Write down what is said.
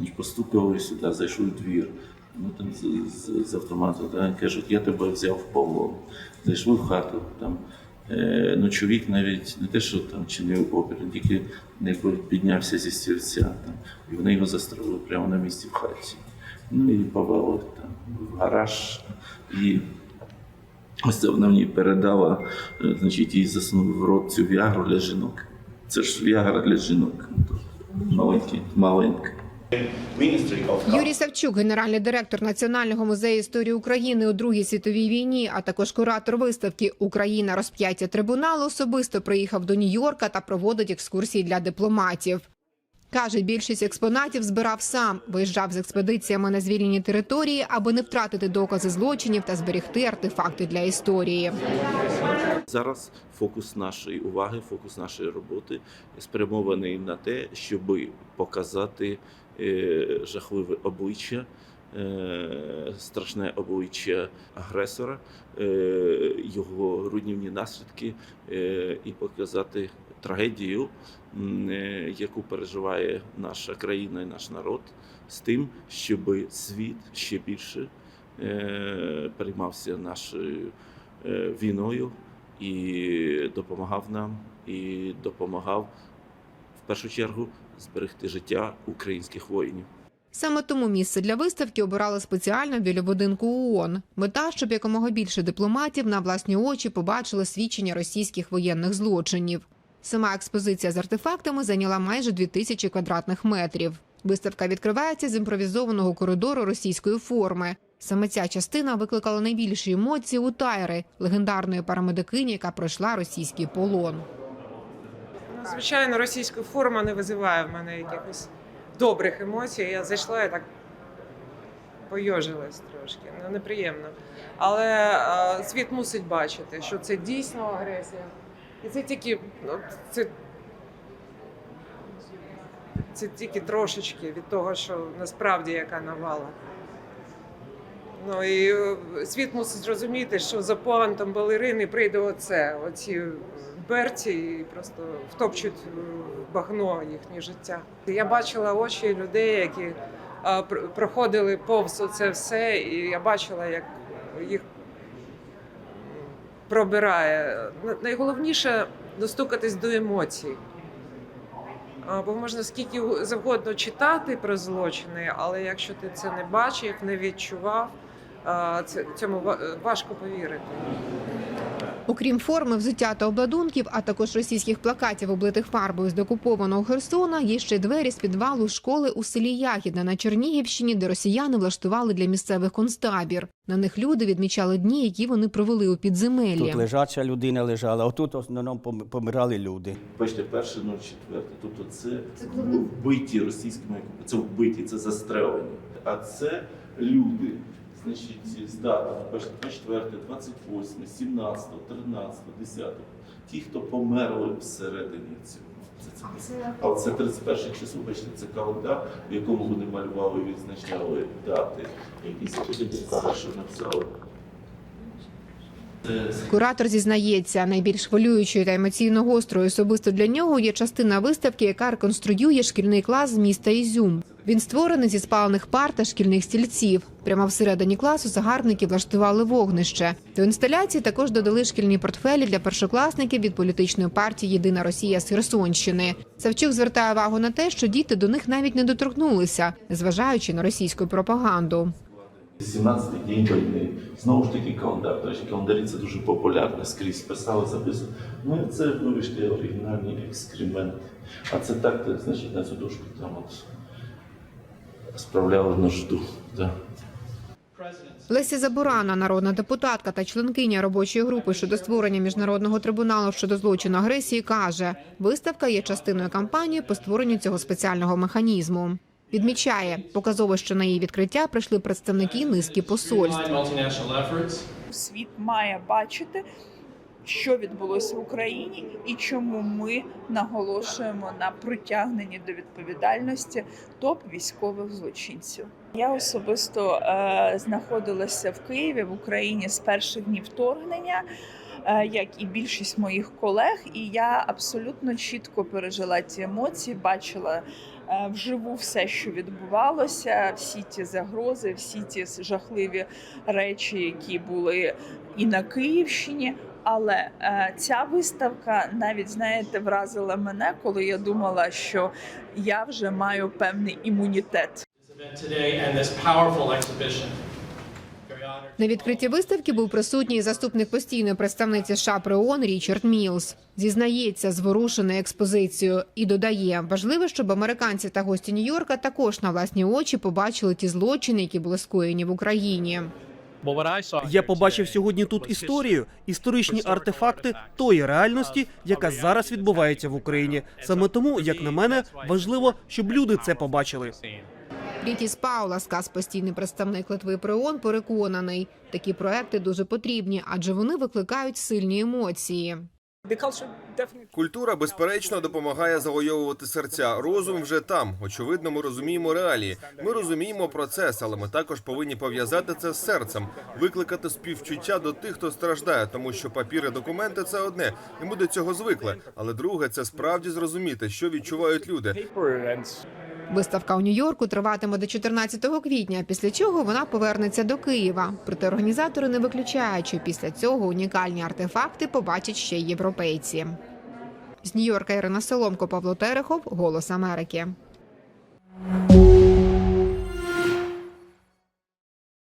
Їх постукали сюди, зайшли в двір. Ну, там з, з, з автомату да, кажуть, я тебе взяв в полон. Зайшли в хату. Там, е, ну, чоловік навіть не те, що там чинив опір, він тільки якби піднявся зі стільця. Там, і вони його застрелили прямо на місці в хаті. Ну і повели там в гараж. І ось це вона мені передала, е, значить, їй засунув в рот цю віагру для жінок. Це ж віагра для жінок. Маленький, маленький. Юрій Савчук, генеральний директор Національного музею історії України у Другій світовій війні, а також куратор виставки Україна розп'яття трибуналу, особисто приїхав до Нью-Йорка та проводить екскурсії для дипломатів. Каже, більшість експонатів збирав сам, виїжджав з експедиціями на звільнені території, аби не втратити докази злочинів та зберегти артефакти для історії. Зараз фокус нашої уваги, фокус нашої роботи спрямований на те, щоб показати жахливе обличчя, е, страшне обличчя агресора, е, його руйнівні наслідки е, і показати трагедію, яку переживає наша країна і наш народ, з тим, щоб світ ще більше переймався нашою війною і допомагав нам, і допомагав першу чергу зберегти життя українських воїнів. Саме тому місце для виставки обирали спеціально біля будинку ООН. Мета, щоб якомога більше дипломатів на власні очі побачили свідчення російських воєнних злочинів. Сама експозиція з артефактами зайняла майже 2000 квадратних метрів. Виставка відкривається з імпровізованого коридору російської форми. Саме ця частина викликала найбільші емоції у Тайри, легендарної парамедикині, яка пройшла російський полон. Звичайно, російська форма не визиває в мене якихось добрих емоцій. Я зайшла і так пойожилась трошки, ну неприємно. Але е, світ мусить бачити, що це дійсно агресія. І це тільки ну, це, це тільки трошечки від того, що насправді яка навала. Ну і е, світ мусить зрозуміти, що за пуантом балерини прийде оце, оці берці і просто втопчуть в багно їхнє життя. Я бачила очі людей, які проходили повз це все, і я бачила, як їх пробирає. Найголовніше достукатись до емоцій. Бо можна скільки завгодно читати про злочини, але якщо ти це не бачив, не відчував, цьому важко повірити. Окрім форми, взуття та обладунків, а також російських плакатів, облитих фарбою з докупованого Херсона, є ще двері з підвалу школи у селі Ягідне на Чернігівщині, де росіяни влаштували для місцевих концтабір. На них люди відмічали дні, які вони провели у підземеллі. Тут лежача людина лежала, а тут в основному помирали люди. Бачите, перше, ну четверте. Тобто це, вбиті російськими це вбиті, це застрелені. А це люди. Значить, з датами, бачите, 24, 28, 17, 13, 10. Ті, хто померли всередині цього. Це, це, а це 31 число, бачите, це календар, в якому вони малювали, відзначали дати. Якісь що написали. Куратор зізнається, найбільш хвилюючою та емоційно гострою особисто для нього є частина виставки, яка реконструює шкільний клас з міста Ізюм. Він створений зі спалених пар та шкільних стільців. Прямо всередині класу загарбники влаштували вогнище. До інсталяції також додали шкільні портфелі для першокласників від політичної партії Єдина Росія з Херсонщини. Савчук звертає увагу на те, що діти до них навіть не доторкнулися, незважаючи на російську пропаганду. 17-й день війни. Знову ж таки календар. Речі, календарі це дуже популярно. Скрізь писали, записували. Ну це, вибачте, оригінальні екскременти. А це так значить, на цю дошку там от справляли нужду. Да. Леся Забурана, народна депутатка та членкиня робочої групи щодо створення міжнародного трибуналу щодо злочину агресії, каже, виставка є частиною кампанії по створенню цього спеціального механізму. Відмічає, показово, що на її відкриття прийшли представники низки посольств. світ має бачити, що відбулося в Україні і чому ми наголошуємо на притягненні до відповідальності топ військових злочинців. Я особисто е, знаходилася в Києві в Україні з перших днів вторгнення. е, як і більшість моїх колег, і я абсолютно чітко пережила ці емоції, бачила е, вживу все, що відбувалося, всі ті загрози, всі ті жахливі речі, які були і на Київщині. Але е, ця виставка навіть знаєте вразила мене, коли я думала, що я вже маю певний імунітет. На відкритті виставки був присутній заступник постійної представниці США при ООН Річард Мілс. Зізнається, зворушений експозицією і додає, важливо, щоб американці та гості Нью-Йорка також на власні очі побачили ті злочини, які були скоєні в Україні. Я побачив сьогодні тут історію, історичні артефакти тої реальності, яка зараз відбувається в Україні. Саме тому, як на мене, важливо, щоб люди це побачили. Рітіс Пауласкас, постійний представник Литви при ООН, переконаний, такі проекти дуже потрібні, адже вони викликають сильні емоції. Культура, безперечно, допомагає завойовувати серця. Розум вже там. Очевидно, ми розуміємо реалії. Ми розуміємо процес, але ми також повинні пов'язати це з серцем, викликати співчуття до тих, хто страждає, тому що папір і документи це одне, і ми до цього звикли. Але друге, це справді зрозуміти, що відчувають люди. Виставка у Нью-Йорку триватиме до 14 квітня, після чого вона повернеться до Києва. Проте організатори не виключають, що після цього унікальні артефакти побачать ще й європейці. З Нью-Йорка Ірина Соломко, Павло Терехов, Голос Америки.